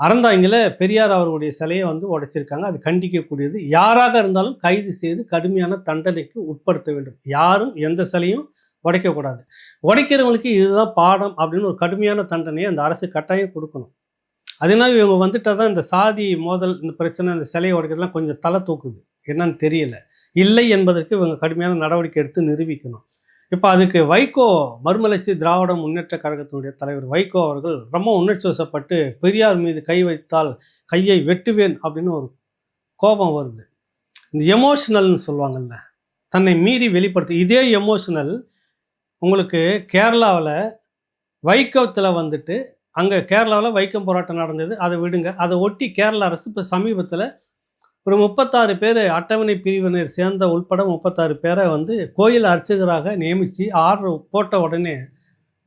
அறந்தாங்கில் பெரியார் அவர்களுடைய சிலையை வந்து உடைச்சிருக்காங்க. அது கண்டிக்கக்கூடியது. யாராக இருந்தாலும் கைது செய்து கடுமையான தண்டனைக்கு உட்படுத்த வேண்டும். யாரும் எந்த சிலையும் உடைக்கக்கூடாது. உடைக்கிறவங்களுக்கு இதுதான் பாடம் அப்படின்னு ஒரு கடுமையான தண்டனையை அந்த அரசு கட்டாயம் கொடுக்கணும். அதனால இவங்க வந்துட்டால் தான் இந்த சாதி மோதல் இந்த பிரச்சனை இந்த சிலையை உடைக்கிறதுலாம் கொஞ்சம் தலை தூக்குது. என்னன்னு தெரியல. இல்லை என்பதற்கு இவங்க கடுமையான நடவடிக்கை எடுத்து நிரூபிக்கணும். இப்போ அதுக்கு வைகோ மறுமலர்ச்சி திராவிட முன்னேற்ற கழகத்தினுடைய தலைவர் வைகோ அவர்கள் ரொம்ப உணர்ச்சி வசப்பட்டு பெரியார் மீது கை வைத்தால் கையை வெட்டுவேன் அப்படின்னு ஒரு கோபம் வருது. இந்த எமோஷனல்னு சொல்லுவாங்கல்ல தன்னை மீறி வெளிப்படுத்து இதே எமோஷனல் உங்களுக்கு கேரளாவில் வைக்கத்தில் வந்துட்டு அங்கே கேரளாவில் வைக்கம் போராட்டம் நடந்தது அதை விடுங்க அதை ஒட்டி கேரள அரசு இப்போ சமீபத்தில் ஒரு முப்பத்தாறு பேர் அட்டவணை பிரிவினர் சேர்ந்த உள்பட முப்பத்தாறு பேரை வந்து கோயில் அர்ச்சகராக நியமித்து ஆர்டர் போட்ட உடனே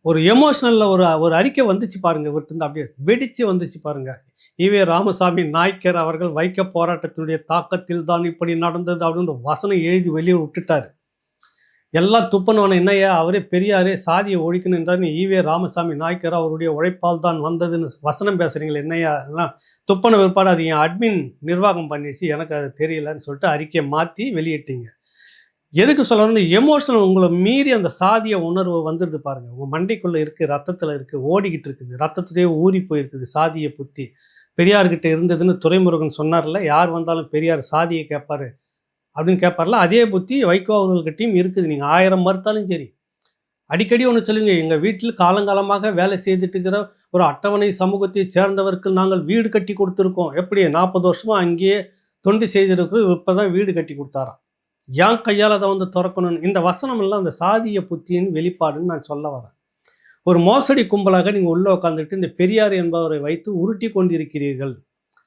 ஒரு எமோஷனலில் ஒரு ஒரு அறிக்கை வந்துச்சு பாருங்க விட்டுருந்து அப்படியே வெடித்து வந்துச்சு பாருங்கள் ஈவே ராமசாமி நாய்க்கர் அவர்கள் வைக்க போராட்டத்தினுடைய தாக்கத்தில் தான் இப்படி நடந்தது அப்படின்னு வசனம் எழுதி வெளியே விட்டுட்டார். எல்லாம் துப்பனவன என்னையா அவரே பெரியாரே சாதியை ஒழிக்கணுன்றார் நீ ஈவே ராமசாமி நாய்க்கர் அவருடைய உழைப்பால் தான் வந்ததுன்னு வசனம் பேசுகிறீங்களே என்னையா எல்லாம் துப்பன விற்பாடு அது என் அட்மின் நிர்வாகம் பண்ணிடுச்சு எனக்கு அது தெரியலன்னு சொல்லிட்டு அறிக்கையை மாற்றி வெளியிட்டீங்க. எதுக்கு சொல்லணும் எமோஷனல் உங்களை மீறி அந்த சாதிய உணர்வு வந்துடுது பாருங்கள் உங்கள் மண்டைக்குள்ளே இருக்குது ரத்தத்தில் இருக்குது ஓடிக்கிட்டு இருக்குது. ரத்தத்துலேயே ஊறி போயிருக்குது சாதியை புத்தி. பெரியார்கிட்ட இருந்ததுன்னு துறைமுருகன் சொன்னார்ல யார் வந்தாலும் பெரியார் சாதியை கேட்பாரு. அப்படின்னு கேட்பார்ல அதே புத்தி வைகோ அவர்கள்கிட்டையும் இருக்குது நீங்கள் ஆயிரம் மறுத்தாலும் சரி. அடிக்கடி ஒன்று சொல்லுங்க எங்கள் வீட்டில் காலங்காலமாக வேலை செய்துட்டு இருக்கிற ஒரு அட்டவணை சமூகத்தை சேர்ந்தவருக்கு நாங்கள் வீடு கட்டி கொடுத்துருக்கோம். எப்படி? நாற்பது வருஷமாக அங்கேயே தொண்டு செய்திருக்கிறோம் இப்போ தான் வீடு கட்டி கொடுத்தாராம். ஏன் கையால் அதை வந்து திறக்கணும்னு? இந்த வசனம் எல்லாம் அந்த சாதிய புத்தியின் வெளிப்பாடுன்னு நான் சொல்ல வரேன். ஒரு மோசடி கும்பலாக நீங்கள் உள்ளே உட்காந்துட்டு இந்த பெரியார் என்பவரை வைத்து உருட்டி கொண்டிருக்கிறீர்கள்.